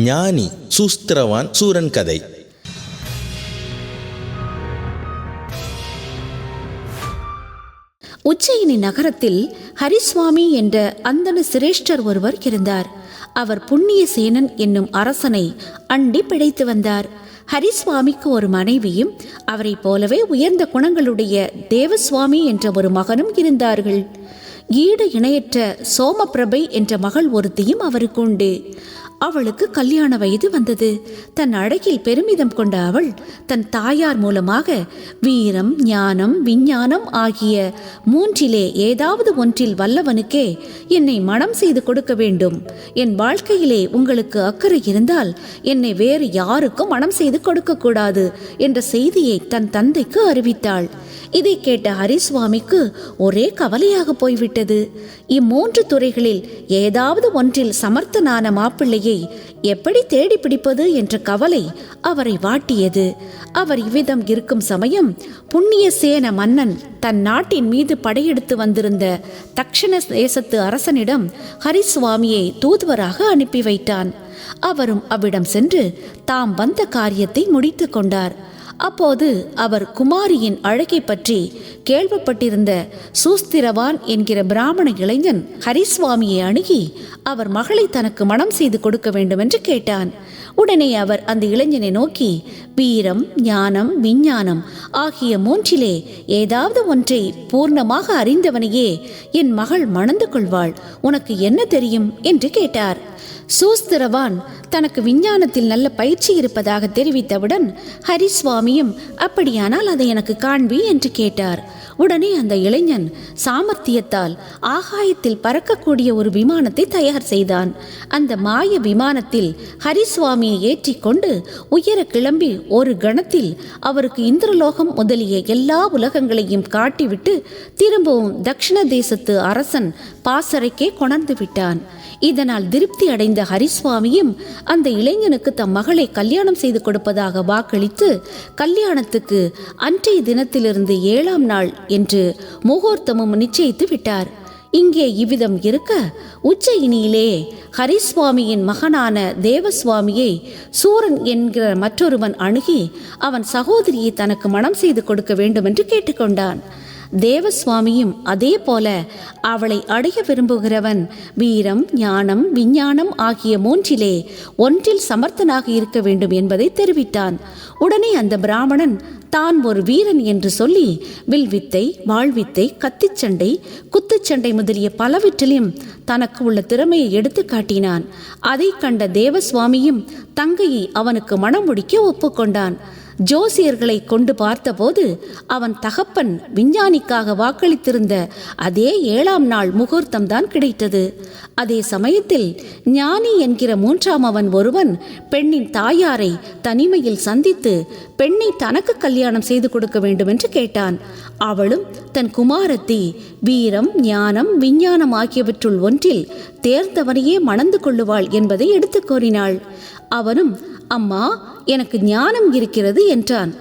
ஞானி சூஸ்திரவான் சூரன் கதை. உச்சயினி நகரத்தில் ஹரிசுவாமி என்ற அந்தன சிரேஷ்டர் ஒருவர் இருந்தார். அவர் புண்ணிய சேனன் என்னும் அரசனை அண்டி பிழைத்து வந்தார். ஹரிசுவாமிக்கு ஒரு மனைவியும் அவரைப் போலவே உயர்ந்த குணங்களுடைய தேவசுவாமி என்ற ஒரு மகனும் இருந்தார்கள். ஈடு இணையற்ற சோமபிரபை என்ற மகள் ஒருத்தியும் அவருக்கு உண்டு. அவளுக்கு கல்யாண வயது வந்தது. தன் அழகில் பெருமிதம் கொண்ட அவள் தன் தாயார் மூலமாக வீரம் ஞானம் விஞ்ஞானம் ஆகிய மூன்றிலே ஏதாவது ஒன்றில் வல்லவனுக்கே என்னை மனம் செய்து கொடுக்க வேண்டும். என் வாழ்க்கையிலே உங்களுக்கு அக்கறை இருந்தால் என்னை வேறு யாருக்கும் மனம் செய்து கொடுக்கக்கூடாது என்ற செய்தியை தன் தந்தைக்கு அறிவித்தாள். இதை கேட்ட ஹரிசுவாமிக்கு ஒரே கவலையாக போய்விட்டது. இம்மூன்று துறைகளில் ஏதாவது ஒன்றில் சமர்த்தனான மாப்பிள்ளையை எப்படி தேடி பிடிப்பது என்ற கவலை அவரை வாட்டியது. அவர் இவ்விதம் இருக்கும் சமயம் புண்ணியசேன மன்னன் தன் நாட்டின் மீது படையெடுத்து வந்திருந்த தக்ஷண தேசத்து அரசனிடம் ஹரிசுவாமியை தூதுவராக அனுப்பி வைத்தான். அவரும் அவ்விடம் சென்று தாம் வந்த காரியத்தை முடித்து கொண்டார். அப்போது அவர் குமாரியின் அழகை பற்றி கேள்விப்பட்டிருந்த சூஸ்திரவான் என்கிற பிராமண இளைஞன் ஹரிசுவாமியை அணுகி அவர் மகளை தனக்கு மனம் செய்து கொடுக்க வேண்டும் என்று கேட்டான். உடனே அவர் அந்த இளைஞனை நோக்கி வீரம் ஞானம் விஞ்ஞானம் ஆகிய மூன்றிலே ஏதாவது ஒன்றை பூர்ணமாக அறிந்தவனையே என் மகள் மணந்து கொள்வாள். உனக்கு என்ன தெரியும்? என்று கேட்டார். சூஸ்திரவான் தனக்கு விஞ்ஞானத்தில் நல்ல பயிற்சி இருப்பதாக தெரிவித்தவுடன் ஹரிசுவாமியும் அப்படியானால் அதை எனக்கு காண்பி என்று கேட்டார். உடனே அந்த இளைஞன் சாமர்த்தியத்தால் ஆகாயத்தில் பறக்கக்கூடிய ஒரு விமானத்தை தயார் செய்தான். அந்த மாய விமானத்தில் ஹரிசுவாமியை ஏற்றிக்கொண்டு உயர கிளம்பி ஒரு கணத்தில் அவருக்கு இந்திரலோகம் முதலிய எல்லா உலகங்களையும் காட்டிவிட்டு திரும்பவும் தக்ஷிண தேசத்து அரசன் பாசறைக்கே கொணர்ந்து விட்டான். இதனால் திருப்தி அடைந்த ஹரிசுவாமியும் அந்த இளைஞனுக்கு தம் மகளை கல்யாணம் செய்து கொடுப்பதாக வாக்களித்து கல்யாணத்துக்கு அன்றைய தினத்திலிருந்து ஏழாம் நாள் என்று முகூர்த்தமும் நிச்சயித்து விட்டார். இங்கே இவ்விதம் இருக்க உச்சயினியிலே ஹரிசுவாமியின் மகனான தேவசுவாமியை சூரன் என்கிற மற்றொருவன் அணுகி அவன் சகோதரியை தனக்கு மனம் செய்து கொடுக்க வேண்டும் என்று கேட்டுக்கொண்டான். தேவசுவாமியும் அதே போல அவளை அடைய விரும்புகிறவன் வீரம் ஞானம் விஞ்ஞானம் ஆகிய மூன்றிலே ஒன்றில் சமர்த்தனாக இருக்க வேண்டும் என்பதை தெரிவித்தான். உடனே அந்த பிராமணன் தான் ஒரு வீரன் என்று சொல்லி வில்வித்தை வாழ்வித்தை கத்திச்சண்டை குத்துச்சண்டை முதலிய பலவற்றிலும் தனக்கு உள்ள திறமையை எடுத்து காட்டினான். அதை கண்ட தேவசுவாமியும் தங்கையை அவனுக்கு மனம் முடிக்க ஒப்புக்கொண்டான். ஜோசியர்களை கொண்டு பார்த்தபோது அவன் தகப்பன் விஞ்ஞானிக்காக வாக்களித்திருந்த அதே ஏழாம் நாள் முகூர்த்தம் தான் கிடைத்தது. அதே சமயத்தில் ஞானி என்கிற மூன்றாம் அவன் ஒருவன் பெண்ணின் தாயாரை தனிமையில் சந்தித்து பெண்ணை தனக்கு கல்யாணம் செய்து கொடுக்க வேண்டும் என்று கேட்டான். அவளும் தன் குமாரத்தி வீரம் ஞானம் விஞ்ஞானம் ஆகியவற்றுள் ஒன்றில் தேர்ந்தவனையே மணந்து கொள்ளுவாள் என்பதை எடுத்துக் கூறினாள். அவனும் அம்மா எனக்கு ஞானம் இருக்கிறது என்றான்.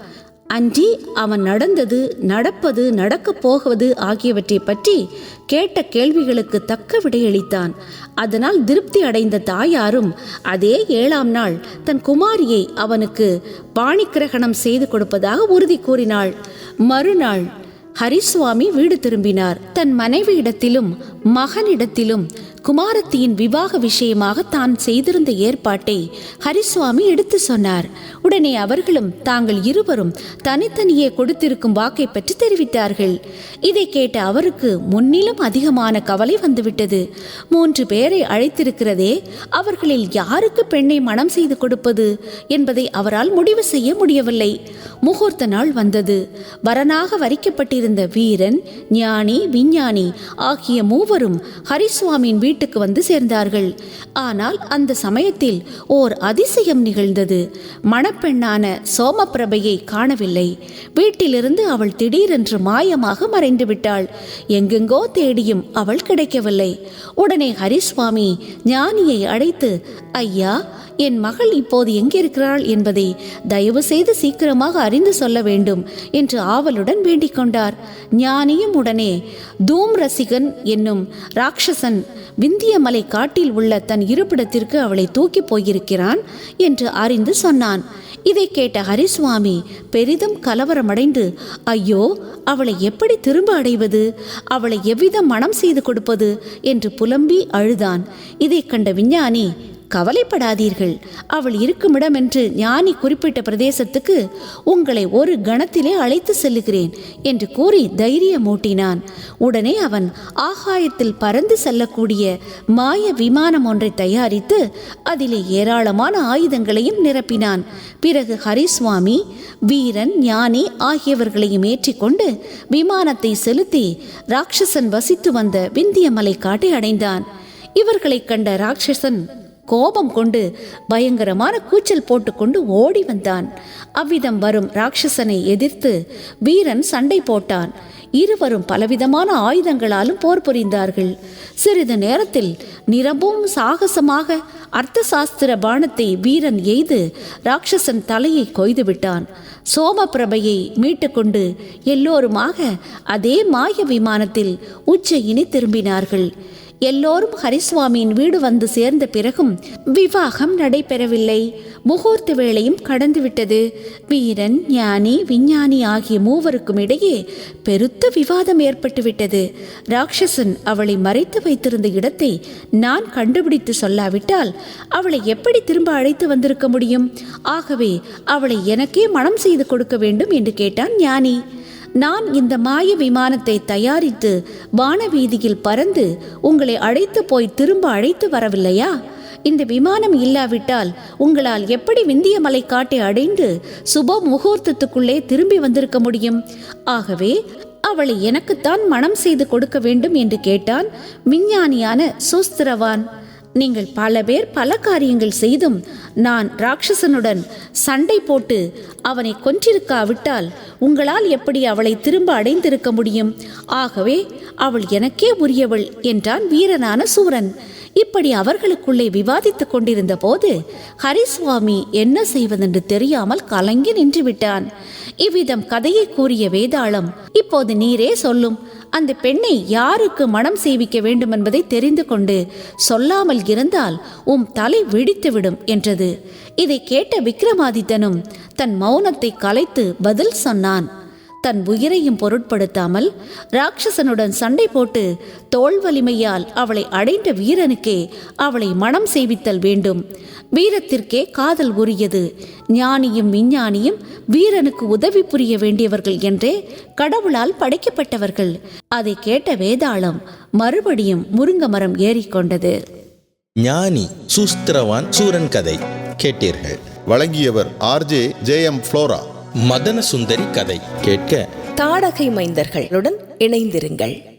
அன்றி அவன் நடந்தது நடப்பது நடக்கப் போவது ஆகியவற்றை பற்றி கேட்ட கேள்விகளுக்கு தக்க விடையளித்தான். அதனால் திருப்தி அடைந்த தாயாரும் அதே ஏழாம் நாள் தன் குமாரியை அவனுக்கு பாணிக்கிரகணம் செய்து கொடுப்பதாக உறுதி கூறினாள். மறுநாள் ஹரிசுவாமி வீடு திரும்பினார். தன் மனைவியிடத்திலும் மகனிடத்திலும் குமாரத்தியின் விவாக விஷயமாக தான் செய்திருந்த ஏற்பாட்டை ஹரிசுவாமி எடுத்து சொன்னார். உடனே அவர்களும் தாங்கள் இருவரும் தனித்தனியே கொடுத்திருக்கும் வாக்கை பற்றி தெரிவித்தார்கள். இதை கேட்ட அவருக்கு முன்னிலும் அதிகமான கவலை வந்துவிட்டது. மூன்று பேரை அழைத்திருக்கிறதே அவர்களில் யாருக்கு பெண்ணை மனம் செய்து கொடுப்பது என்பதை அவரால் முடிவு செய்ய முடியவில்லை. முகூர்த்த நாள் வந்தது. வரனாக வரிக்கப்பட்டிருந்த வீரன் ஞானி விஞ்ஞானி ஆகிய மூவரும் ஹரிசுவாமியின் வீட்டுக்கு வந்து சேர்ந்தார்கள். ஆனால் அந்த சமயத்தில் ஓர் அதிசயம் நிகழ்ந்தது. மணப்பெண்ணான சோமப்பிரபையை காணவில்லை. வீட்டிலிருந்து அவள் திடீரென்று மாயமாக மறைந்து விட்டாள். எங்கெங்கோ தேடியும் அவள் கிடைக்கவில்லை. உடனே ஹரிசுவாமி ஞானியை அழைத்து ஐயா என் மகள் இப்போது எங்கிருக்கிறாள் என்பதை தயவு செய்து சீக்கிரமாக அறிந்து சொல்ல வேண்டும் என்று ஆவலுடன் வேண்டிக் கொண்டார். ஞானியும் உடனே தூம் ரசிகன் என்னும் ராட்சசன் விந்தியமலை காட்டில் உள்ள தன் இருப்பிடத்திற்கு அவளை தூக்கி போயிருக்கிறான் என்று அறிந்து சொன்னான். இதை கேட்ட ஹரிசுவாமி பெரிதும் கலவரமடைந்து ஐயோ அவளை எப்படி திரும்ப அடைவது? அவளை எவ்விதம் மனம் செய்து கொடுப்பது? என்று புலம்பி அழுதான். இதைக் கண்ட விஞ்ஞானி கவலைப்படாதீர்கள். அவள் இருக்குமிடம் என்று ஞானி குறிப்பிட்ட பிரதேசத்துக்கு உங்களை ஒரு கணத்திலே அழைத்து செல்லுகிறேன் என்று கூறி தைரியமூட்டினான். உடனே அவன் ஆகாயத்தில் பறந்து செல்லக்கூடிய மாய விமானம் ஒன்றை தயாரித்து அதிலே ஏராளமான ஆயுதங்களையும் நிரப்பினான். பிறகு ஹரிசுவாமி வீரன் ஞானி ஆகியவர்களையும் ஏற்றிக்கொண்டு விமானத்தை செலுத்தி ராட்சசன் வசித்து வந்த விந்திய மலை காட்டை அடைந்தான். இவர்களைக் கண்ட ராட்சசன் கோபம் கொண்டு பயங்கரமான கூச்சல் போட்டுக்கொண்டு ஓடி வந்தான். அவ்விதம் வரும் ராட்சசனை எதிர்த்து வீரன் சண்டை போட்டான். இருவரும் பலவிதமான ஆயுதங்களாலும் போர் புரிந்தார்கள். சிறிது நேரத்தில் நிரம்பவும் சாகசமாக அர்த்த சாஸ்திர பானத்தை வீரன் எய்து ராட்சசன் தலையை கொய்து விட்டான். சோமபிரபையை மீட்டுக்கொண்டு எல்லோருமாக அதே மாய விமானத்தில் உச்சையினி திரும்பினார்கள். எல்லோரும் ஹரிசுவாமியின் வீடு வந்து சேர்ந்த பிறகும் விவாகம் நடைபெறவில்லை. முகூர்த்த வேளையும் கடந்துவிட்டது. வீரன் ஞானி விஞ்ஞானி ஆகிய மூவருக்கும் இடையே பெருத்த விவாதம் ஏற்பட்டுவிட்டது. ராட்சசன் அவளை மறைத்து வைத்திருந்த இடத்தை நான் கண்டுபிடித்து சொல்லாவிட்டால் அவளை எப்படி திரும்ப அழைத்து வந்திருக்க முடியும்? ஆகவே அவளை எனக்கே மனம் செய்து கொடுக்க வேண்டும் என்று கேட்டான் ஞானி. நான் இந்த மாய விமானத்தை தயாரித்து வானவீதியில் பறந்து உங்களை அழைத்து போய் திரும்ப அழைத்து வரவில்லையா? இந்த விமானம் இல்லாவிட்டால் உங்களால் எப்படி விந்திய மலை காட்டை அடைந்து சுப முகூர்த்தத்துக்குள்ளே திரும்பி வந்திருக்க முடியும்? ஆகவே அவளை எனக்குத்தான் மனம் செய்து கொடுக்க வேண்டும் என்று கேட்டான் விஞ்ஞானியான சூஸ்திரவான். நீங்கள் பல பேர் பல காரியங்கள் செய்தும் நான் ராட்சசனுடன் சண்டை போட்டு அவனை கொன்றிருக்காவிட்டால் உங்களால் எப்படி அவளை திரும்ப அடைந்திருக்க முடியும்? ஆகவே அவள் எனக்கே உரியவள் என்றான் வீரனான சூரன். இப்படி அவர்களுக்குள்ளே விவாதித்துக் கொண்டிருந்த போது ஹரிசுவாமி என்ன செய்வதென்று தெரியாமல் கலங்கி நின்றுவிட்டான். இவ்விதம் கதையை கூறிய வேதாளம் இப்போது நீரே சொல்லும். அந்த பெண்ணை யாருக்கு மனம் செய்விக்க வேண்டும் என்பதை தெரிந்து கொண்டு சொல்லாமல் இருந்தால் உம் தலை வெடித்துவிடும் என்றது. இதை கேட்ட விக்ரமாதித்தனும் தன் மௌனத்தை கலைத்து பதில் சொன்னான். தன் உயிரையும் பொருட்படுத்தாமல் ராட்சசனுடன் சண்டை போட்டு தோல் வலிமையால் அவளை அடைந்த வீரனுக்கே அவளை மனம் செய்வித்தல் வேண்டும். வீரத்திற்கே காதல் உரியது. ஞானியும் விஞ்ஞானியும் வீரனுக்கு உதவி புரிய வேண்டியவர்கள் என்றே கடவுளால் படைக்கப்பட்டவர்கள். அதை கேட்ட வேதாளம் மறுபடியும் முருங்க மரம் ஏறிக்கொண்டது ஞானி சூஸ்திரவான் சூரன் கதை கேட்டீர்கள். வழங்கியவர் RJ J M Flora. Madana Sundari கதை. கேட்க தாடகை மைந்தர்களுடன் இணைந்திருங்கள்.